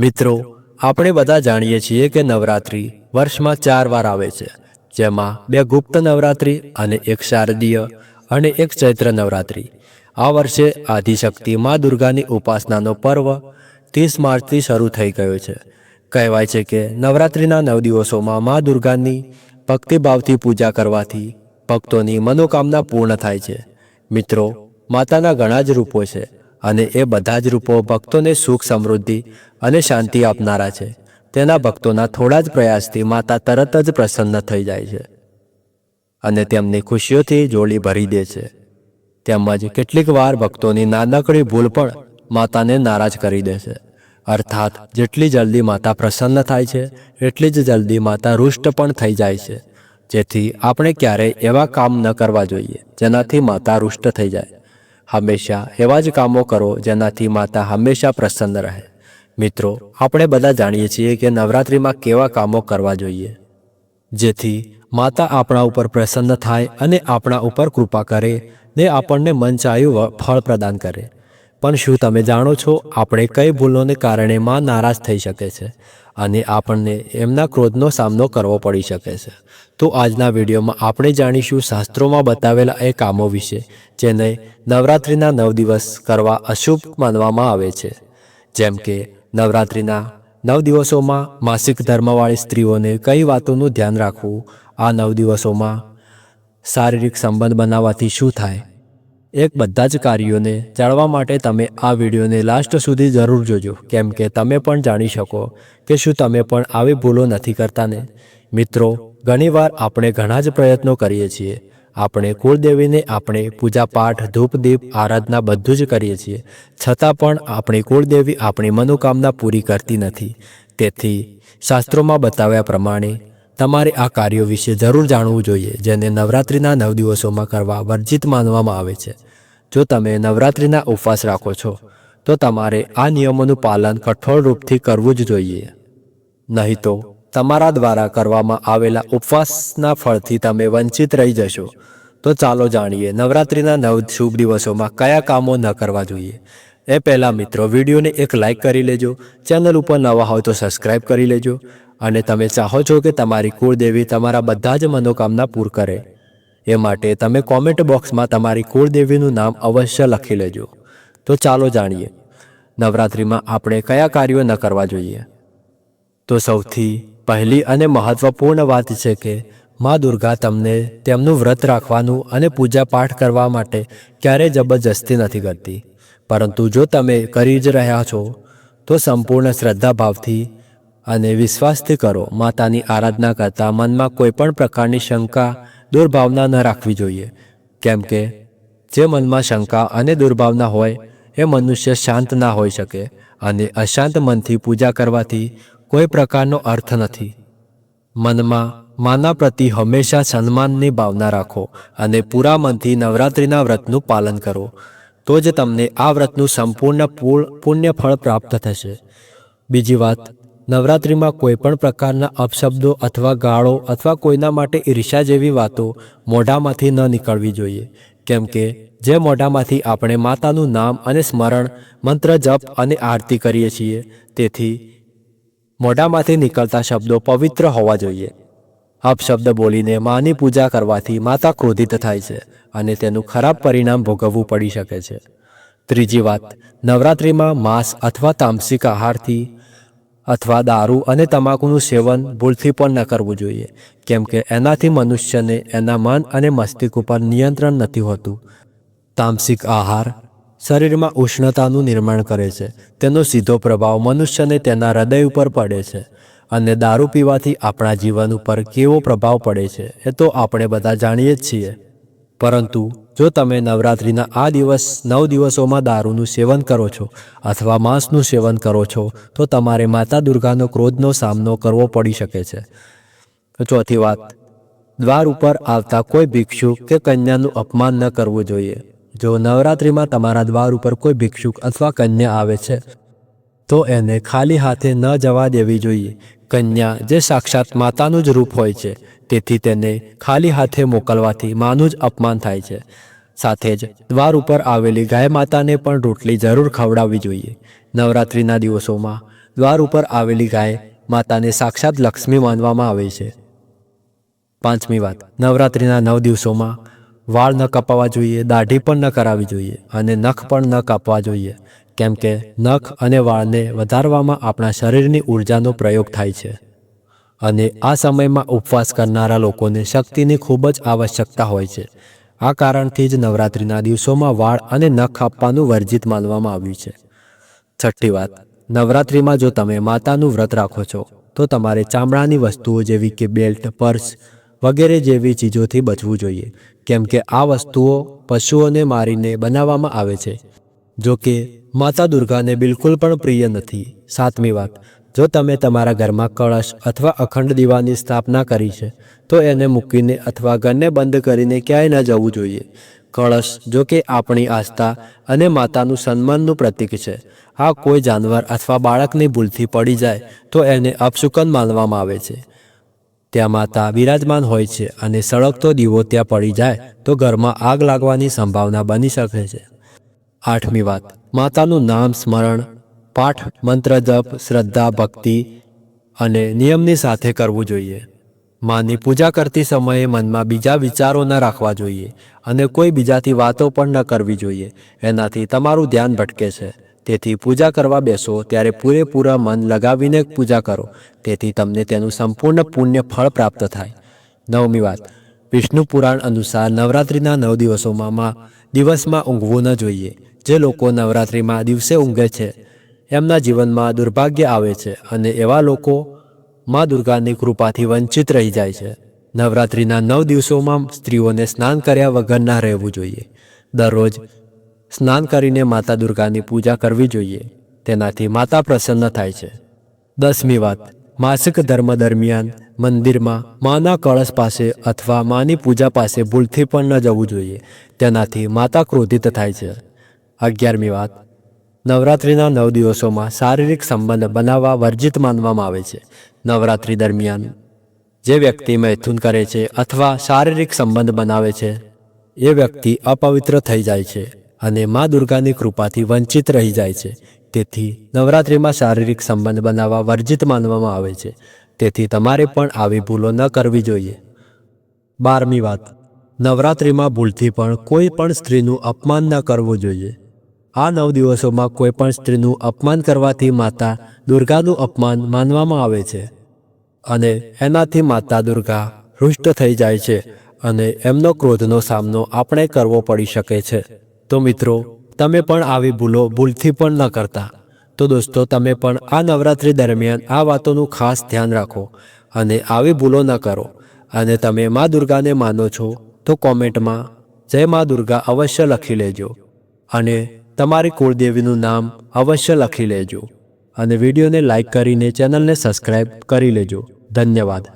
મિત્રો, આપણે બધા જાણીએ છીએ કે નવરાત્રિ વર્ષમાં ચાર વાર આવે છે, જેમાં બે ગુપ્ત નવરાત્રિ અને એક શારદીય અને એક ચૈત્ર નવરાત્રિ. આ વર્ષે આદિશક્તિ મા દુર્ગાની ઉપાસનાનો પર્વ ત્રીસ માર્ચથી શરૂ થઈ ગયો છે. કહેવાય છે કે નવરાત્રિના નવ દિવસોમાં મા દુર્ગાની ભક્તિભાવથી પૂજા કરવાથી ભક્તોની મનોકામના પૂર્ણ થાય છે. મિત્રો, માતાના ઘણા જ રૂપો છે. અને એ બધા જ રૂપો ભક્તોને સુખ, સમૃદ્ધિ અને શાંતિ આપનારા છે. તેના ભક્તોના થોડા જ પ્રયાસથી માતા તરત જ પ્રસન્ન થઈ જાય છે અને તેમની ખુશીઓથી જોડી ભરી દે છે. તેમજ કેટલીક વાર ભક્તોની નાનકડી ભૂલ પણ માતાને નારાજ કરી દે છે. અર્થાત, જેટલી જલ્દી માતા પ્રસન્ન થાય છે, એટલી જ જલ્દી માતા રુષ્ટ પણ થઈ જાય છે. જેથી આપણે ક્યારેય એવા કામ ન કરવા જોઈએ, જેનાથી માતા રુષ્ટ થઈ જાય. હંમેશા એવા જ કામો કરો જેનાથી માતા હંમેશા પ્રસન્ન રહે. મિત્રો, આપણે બધા જાણીએ છીએ કે નવરાત્રિમાં કેવા કામો કરવા જોઈએ. જેથી માતા આપણા ઉપર પ્રસન્ન થાય અને આપણા ઉપર કૃપા કરે ને આપણને મનચાહ્યું ફળ પ્રદાન કરે. પણ શું તમે જાણો છો, આપણે કઈ ભૂલોને કારણે માં નારાજ થઈ શકે છે? અને આપણને એમના ક્રોધનો સામનો કરવો પડી શકે છે. તો આજના વિડીયોમાં આપણે જાણીશું શાસ્ત્રોમાં બતાવેલા એ કામો વિશે, જેને નવરાત્રિના નવ દિવસ કરવા અશુભ માનવામાં આવે છે. જેમ કે, નવરાત્રિના નવ દિવસોમાં માસિક ધર્મવાળી સ્ત્રીઓને કઈ વાતોનું ધ્યાન રાખવું, આ નવ દિવસોમાં શારીરિક સંબંધ બનાવવાથી શું થાય એક બધા જ કાર્યોને જાણવા માટે તમે આ વિડીયોને લાસ્ટ સુધી જરૂર જોજો. કેમ કે તમે પણ જાણી શકો કે શું તમે પણ આવી ભૂલો નથી કરતા ને મિત્રો, ઘણીવાર આપણે ઘણા જ પ્રયત્નો કરીએ છીએ. આપણે કુળદેવીને આપણે પૂજા પાઠ, ધૂપ, દીપ, આરાધના બધું જ કરીએ છીએ. છતાં પણ આપણી કુળદેવી આપણી મનોકામના પૂરી કરતી નથી. તેથી શાસ્ત્રોમાં બતાવ્યા પ્રમાણે તમારે આ કાર્યો વિશે જરૂર જાણવું જોઈએ, જેને નવરાત્રિના નવ દિવસોમાં કરવા વર્જિત માનવામાં આવે છે. જો તમે નવરાત્રિના ઉપવાસ રાખો છો, તો તમારે આ નિયમોનું પાલન કઠોર રૂપથી કરવું જ જોઈએ. નહીં તો તમારા દ્વારા કરવામાં આવેલા ઉપવાસના ફળથી તમે વંચિત રહી જશો. તો ચાલો જાણીએ નવરાત્રિના નવ શુભ દિવસોમાં કયા કામો ન કરવા જોઈએ. એ પહેલાં મિત્રો વિડીયોને એક લાઇક કરી લેજો, ચેનલ ઉપર નવા હોય તો સબસ્ક્રાઇબ કરી લેજો અને તમે ચાહો છો કે તમારી કુળદેવી તમારા બધા જ મનોકામના પૂર કરે, એ માટે તમે કોમેન્ટ બોક્સમાં તમારી કુળદેવીનું નામ અવશ્ય લખી લેજો. તો ચાલો જાણીએ, નવરાત્રિમાં આપણે કયા કાર્યો ન કરવા જોઈએ? તો સૌથી પહેલી અને મહત્વપૂર્ણ વાત છે કે મા દુર્ગા તમને તેમનું વ્રત રાખવાનું અને પૂજા પાઠ કરવા માટે ક્યારેય જબરજસ્તી નથી કરતી. પરંતુ જો તમે કરી જ રહ્યા છો, તો સંપૂર્ણ શ્રદ્ધાભાવથી અને વિશ્વાસથી કરો. માતાની આરાધના કરતાં મનમાં કોઈ પણ પ્રકારની શંકા, દુર્ભાવના ન રાખવી જોઈએ. કેમ કે, જે મનમાં શંકા અને દુર્ભાવના હોય, એ મનુષ્ય શાંત ના હોઈ શકે અને અશાંત મનથી પૂજા કરવાથી કોઈ પ્રકારનો અર્થ નથી. મનમાં માના પ્રતિ હંમેશા સન્માનની ભાવના રાખો અને પૂરા મનથી નવરાત્રિના વ્રતનું પાલન કરો. તો જ તમને આ વ્રતનું સંપૂર્ણ પૂર્ણ પુણ્ય ફળ પ્રાપ્ત થશે. બીજી વાત, નવરાત્રિમાં કોઈ પણ પ્રકારના અપશબ્દો અથવા ગાળો અથવા કોઈના માટે ઈર્ષા જેવી વાતો મોઢામાંથી ન નીકળવી જોઈએ. કેમ કે, જે મોઢામાંથી આપણે માતાનું નામ અને સ્મરણ, મંત્ર જપ અને આરતી કરીએ છીએ, તેથી મોઢામાંથી નીકળતા શબ્દો પવિત્ર હોવા જોઈએ. અપશબ્દ બોલીને માની પૂજા કરવાથી માતા ક્રોધિત થાય છે અને તેનું ખરાબ પરિણામ ભોગવવું પડી શકે છે. ત્રીજી વાત, નવરાત્રિમાં માંસ અથવા તામસિક આહારથી અથવા દારૂ અને તમાકુનું સેવન ભૂલથી પણ ન કરવું જોઈએ, કેમ કે એનાથી મનુષ્યને એના મન અને મસ્તિષ્ક ઉપર નિયંત્રણ નથી હોતું. તામસિક આહાર શરીરમાં ઉષ્ણતાનું નિર્માણ કરે છે, તેનો સીધો પ્રભાવ મનુષ્યને તેના હૃદય ઉપર પડે છે. અને દારૂ પીવાથી આપણા જીવન ઉપર કેવો પ્રભાવ પડે છે, એ તો આપણે બધા જાણીએ જ છીએ. પરંતુ જો તમે નવરાત્રિના આ દિવસ નવ દિવસોમાં દારૂનું સેવન કરો છો અથવા માંસનું સેવન કરો છો, તો તમારે માતા દુર્ગાનો ક્રોધનો સામનો કરવો પડી શકે છે. ચોથી વાત, દ્વાર ઉપર આવતા કોઈ ભિક્ષુક કે કન્યાનું અપમાન ન કરવું જોઈએ. જો નવરાત્રિમાં તમારા દ્વાર ઉપર કોઈ ભિક્ષુક અથવા કન્યા આવે છે, તો એને ખાલી હાથે ન જવા દેવી જોઈએ. કન્યા જે સાક્ષાત માતાનું જ રૂપ હોય છે, તેથી તેને ખાલી હાથે મોકલવાથી માનું જ અપમાન થાય છે. સાથે જ દ્વાર ઉપર આવેલી ગાય માતાને પણ રોટલી જરૂર ખવડાવવી જોઈએ. નવરાત્રિના દિવસોમાં દ્વાર ઉપર આવેલી ગાય માતાને સાક્ષાત લક્ષ્મી માનવામાં આવે છે. પાંચમી વાત. નવરાત્રિના નવ દિવસોમાં વાળ ન કપાવવા જોઈએ, દાઢી પણ ન કરાવવી જોઈએ અને નખ પણ ન કાપવા જોઈએ. કેમ કે નખ અને વાળને વધારવામાં આપણા શરીરની ઉર્જાનો પ્રયોગ થાય છે. અને આ સમયમાં ઉપવાસ કરનારા લોકોને શક્તિની ખૂબ જ આવશ્યકતા હોય છે. આ કારણથી જ નવરાત્રિના દિવસોમાં વાળ અને નખ આપવાનું વર્જિત માનવામાં આવ્યું છે. છઠ્ઠી વાત, નવરાત્રિમાં જો તમે માતાનું વ્રત રાખો છો, તો તમારે ચામડાની વસ્તુઓ જેવી કે બેલ્ટ, પર્સ વગેરે જેવી ચીજોથી બચવું જોઈએ. કેમ કે આ વસ્તુઓ પશુઓને મારીને બનાવવામાં આવે છે. જો કે, માતા દુર્ગાને બિલકુલ પણ પ્રિય નથી. સાતમી વાત, જો તમે તમારા ઘરમાં કળશ અથવા અખંડ દીવાની સ્થાપના કરી છે, તો એને મૂકીને અથવા ઘરને બંધ કરીને ક્યાંય ન જવું જોઈએ. કળશ, જો કે આપણી આસ્થા અને માતાનું સન્માનનું પ્રતીક છે. આ કોઈ જાનવર અથવા બાળકની ભૂલથી પડી જાય, તો એને અપશુકન માનવામાં આવે છે. ત્યાં માતા બિરાજમાન હોય છે અને સળગતો દીવો ત્યાં પડી જાય, તો ઘરમાં આગ લાગવાની સંભાવના બની શકે છે. આઠમી વાત. માતાનું નામ સ્મરણ, પાઠ, મંત્ર જપ, શ્રદ્ધા, ભક્તિ અને નિયમની સાથે કરવું જોઈએ. માની પૂજા કરતી સમયે મનમાં બીજા વિચારો ન રાખવા જોઈએ અને કોઈ બીજાથી વાતો પણ ન કરવી જોઈએ. એનાથી તમારું ધ્યાન ભટકે છે. તેથી પૂજા કરવા બેસો ત્યારે પૂરેપૂરા મન લગાવીને પૂજા કરો. તેથી તમને તેનું સંપૂર્ણ પુણ્ય ફળ પ્રાપ્ત થાય. નવમી વાત. વિષ્ણુ પુરાણ અનુસાર નવરાત્રિના નવ દિવસોમાં દિવસમાં ઊંઘવું ન જોઈએ. જે લોકો નવરાત્રિમાં દિવસે ઊંઘે છે, એમના જીવનમાં દુર્ભાગ્ય આવે છે અને એવા લોકો મા દુર્ગાની કૃપાથી વંચિત રહી જાય છે. નવરાત્રિના નવ દિવસોમાં સ્ત્રીઓને સ્નાન કર્યા વગર ના રહેવું જોઈએ. દરરોજ સ્નાન કરીને માતા દુર્ગાની પૂજા કરવી જોઈએ. તેનાથી માતા પ્રસન્ન થાય છે. દસમી વાત, માસિક ધર્મ દરમિયાન મંદિરમાં માના કળશ પાસે અથવા માની પૂજા પાસે ભૂલથી પણ ન જવું જોઈએ. તેનાથી માતા ક્રોધિત થાય છે. અગિયારમી વાત. નવરાત્રિના નવ દિવસોમાં શારીરિક સંબંધ બનાવવા વર્જિત માનવામાં આવે છે. નવરાત્રિ દરમિયાન જે વ્યક્તિ મૈથુન કરે છે અથવા શારીરિક સંબંધ બનાવે છે, એ વ્યક્તિ અપવિત્ર થઈ જાય છે અને મા દુર્ગાની કૃપાથી વંચિત રહી જાય છે. તેથી નવરાત્રિમાં શારીરિક સંબંધ બનાવવા વર્જિત માનવામાં આવે છે. તેથી તમારે પણ આવી ભૂલો ન કરવી જોઈએ. બારમી વાત. નવરાત્રિમાં ભૂલથી પણ કોઈ પણ સ્ત્રીનું અપમાન ન કરવું જોઈએ. આ નવ દિવસોમાં કોઈ પણ સ્ત્રીનું અપમાન કરવાથી માતા દુર્ગાનું અપમાન માનવામાં આવે છે. અને એનાથી માતા દુર્ગા હૃષ્ટ થઈ જાય છે અને એમનો ક્રોધનો સામનો આપણે કરવો પડી શકે છે. તો મિત્રો, તમે પણ આવી ભૂલો ભૂલથી પણ ન કરતા. તો દોસ્તો, તમે પણ આ નવરાત્રિ દરમિયાન આ વાતોનું ખાસ ધ્યાન રાખો અને આવી ભૂલો ન કરો. અને તમે મા દુર્ગાને માનો છો તો કોમેન્ટમાં જય મા દુર્ગા અવશ્ય લખી લેજો. અને તમારી કુળદેવીનું નામ અવશ્ય લખી લેજો અને વિડીયોને લાઈક કરીને ચેનલને સબસ્ક્રાઈબ કરી લેજો. ધન્યવાદ.